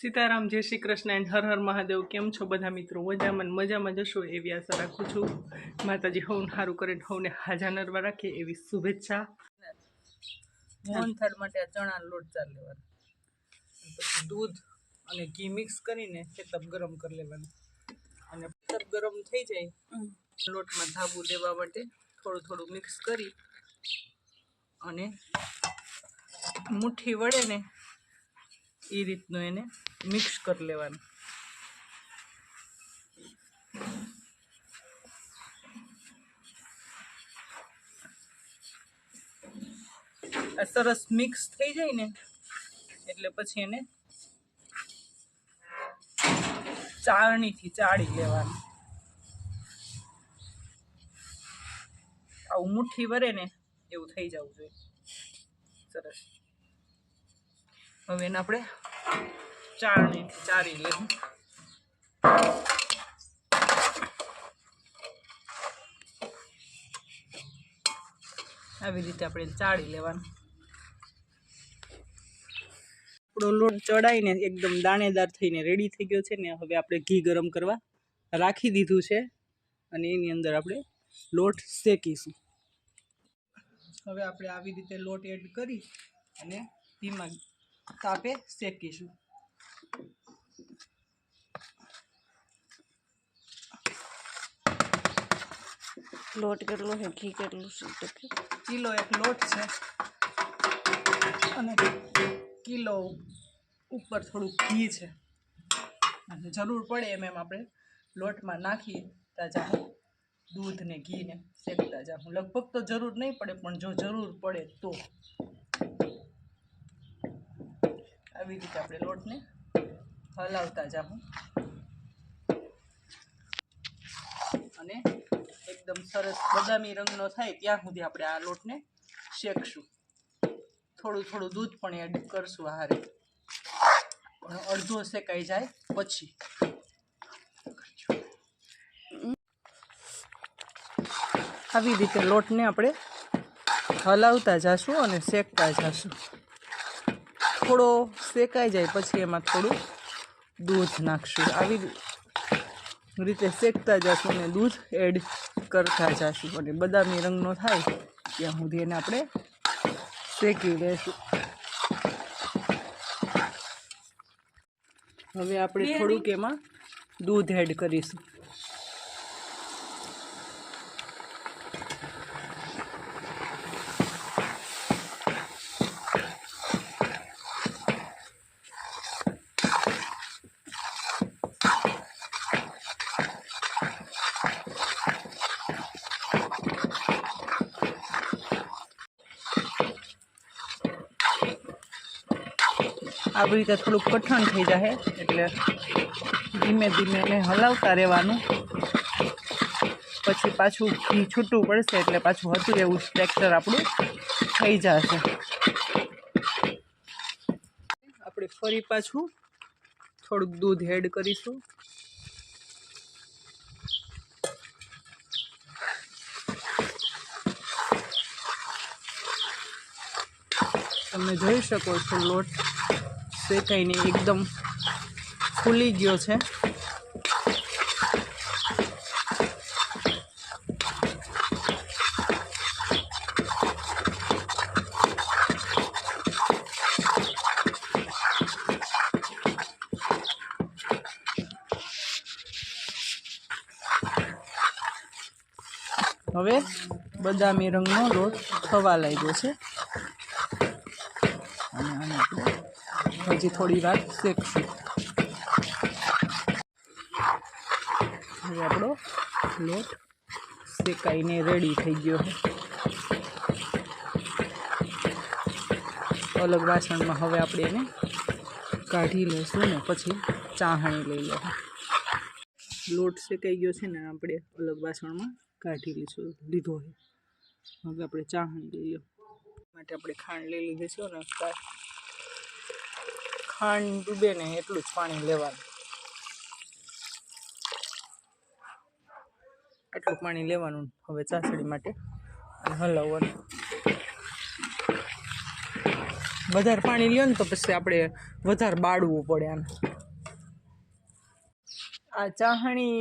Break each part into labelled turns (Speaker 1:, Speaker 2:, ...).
Speaker 1: સીતારામ જય શ્રી કૃષ્ણ એન્ડ હર હર મહાદેવ. કેમ છો બધા મિત્રો? મજામાં મજામાં જશો એવી આશા રાખું છું. માતાજી હવને સારું કરે હવને હાજા નરવા રાખે એવી શુભેચ્છા. મોહનથાળ માટે આ ચણા લોટ ચાલ લેવાનો. પછી દૂધ અને ઘી મિક્સ કરીને તપ ગરમ કરી લેવાનું. અને તપ ગરમ થઈ જાય લોટમાં ધાબુ દેવા માટે થોડું થોડું મિક્સ કરી અને મુઠ્ઠી વડે ને એ રીતનું એને મિક્સ કરી લેવાનું. આ સરસ મિક્સ થઈ જાય ને, એટલે પછી એને ચાળણીથી ચાળી લેવાનું. આવું મુઠ્ઠી વરે ને એવું થઈ જવું જોઈએ. સરસ. હવે એને આપણે ચાળણીથી ચારી લેવું. આવી રીતે આપણે ચાળી લેવાનું. આપણો લોટ ચડાવીને એકદમ દાણેદાર થઈને રેડી થઈ ગયો છે ને હવે આપણે ઘી ગરમ કરવા રાખી દીધું છે અને એની અંદર આપણે લોટ શેકીશું. હવે આપણે આવી રીતે લોટ એડ કરી અને ધીમા તાપે શેકીશું
Speaker 2: લોટ કેટલો છે ઘી કેટલું છે
Speaker 1: કિલો એક લોટ છે અને કિલો ઉપર થોડું ઘી છે. અને જરૂર પડે એમ એમ આપણે લોટમાં નાખીએ તાજા દૂધ ને ઘી ને શેકતા જાઉં લગભગ તો જરૂર નહીં પડે પણ જો જરૂર પડે તો. આવી રીતે આપણે લોટને હલાવતા જાઉં અને એકદમ સરસ બદામી રંગનો થાય ત્યાં સુધી આપણે આ લોટને શેકશું. થોડું થોડું દૂધ પણ એડ કરશું આહારે પણ અડધો શેકાઈ જાય પછી. આવી રીતે લોટને આપણે હલાવતા જાશું અને શેકતા જાશું. થોડો શેકાઈ જાય પછી એમાં થોડું દૂધ નાખશું. આવી રીતે શેકતા જશું અને દૂધ એડ કરતા જશું. અને બદામી રંગનો થાય ત્યાં સુધી એને આપણે શેકી લેશું. હવે આપણે થોડુંક એમાં દૂધ એડ કરીશું. આવી રીતે થોડુંક કઠણ થઈ જાય એટલે ધીમે ધીમે એને હલાવતા રહેવાનું. પછી પાછું ઘી છૂટું પડશે, એટલે પાછું હતું એવું સ્ટ્રેક્ચર આપણું થઈ જશે આપણે ફરી પાછું થોડુંક દૂધ એડ કરીશું. તમે જોઈ શકો છો, લોટ શેકાઈને એકદમ ફૂલી ગયો છે. હવે બદામી રંગનો લોટ થવા લાગ્યો છે અને આને આપણે હજી થોડી વાર શેકશું હવે આપણો લોટ શેકાઈને રેડી થઈ ગયો છે અલગ વાસણમાં હવે આપણે એને કાઢી લઈશું ને પછી ચાહણી લઈ લઈશું લોટ શેકાઈ ગયો છે ને આપણે અલગ વાસણમાં કાઢી લીધું લીધો છે. હવે આપણે ચાહણી લઈ લો માટે આપણે ખાંડ લઈ લીધી છે ને કા- ખાંડ ડૂબે ને એટલું જ પાણી લેવાનું. એટલું પાણી લેવાનું હવે ચાસડી માટે હલાવવાનું. વધારે પાણી લ્યો ને તો પછી આપણે વધારે બાળવું પડે આને આ ચાહણી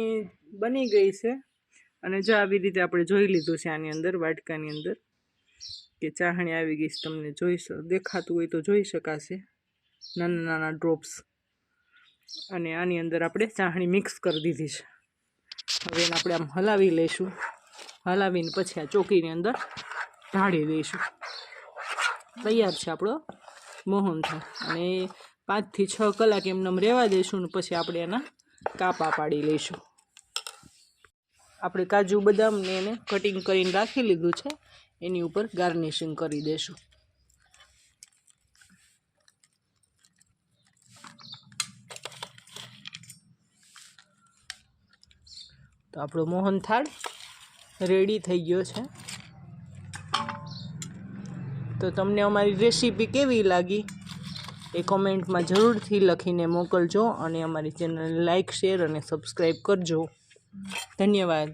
Speaker 1: બની ગઈ છે અને જો આવી રીતે આપણે જોઈ લીધું છે આની અંદર, વાટકાની અંદર, કે ચાહણી આવી ગઈ છે, તમને જોઈ દેખાતું હોય તો જોઈ શકાશે. નાના નાના ડ્રોપ્સ અને આની અંદર આપણે ચાહણી મિક્સ કરી દીધી છે. હવે એને આપણે આમ હલાવી લઈશું. હલાવીને પછી આ ચોકીની અંદર ઢાળી દઈશું. તૈયાર છે આપણો મોહનથાળ અને પાંચથી છ કલાક એમને એમ રહેવા દઈશું ને પછી આપણે એના કાપા પાડી લઈશું. આપણે કાજુ બદામને એને કટિંગ કરીને રાખી લીધું છે. એની ઉપર ગાર્નિશિંગ કરી દઈશું. તો આપણો મોહનથાળ રેડી થઈ ગયો છે. તો તમને અમારી રેસીપી કેવી લાગી? એ કોમેન્ટમાં જરૂરથી લખીને મોકલજો અને અમારી ચેનલને લાઇક શેર અને સબસ્ક્રાઈબ કરજો. ધન્યવાદ.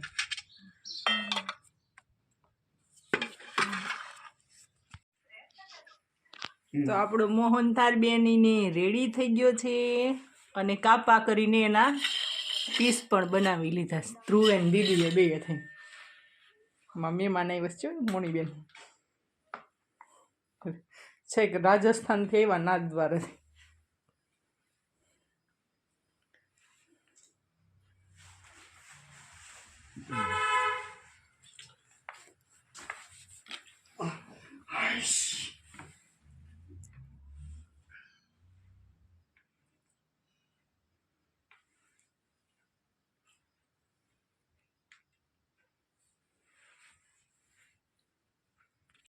Speaker 1: તો આપણો મોહનથાળ બેનીને રેડી થઈ ગયો છે અને કાપા કરીને એના પીસ પણ બનાવી લીધા ધ્રુવ એન દીદીએ બે થઈ મમ્મી માને વસ્તુ મોનીબેન? છેક રાજસ્થાનથી આવ્યા નાથ દ્વારાથી. Nice.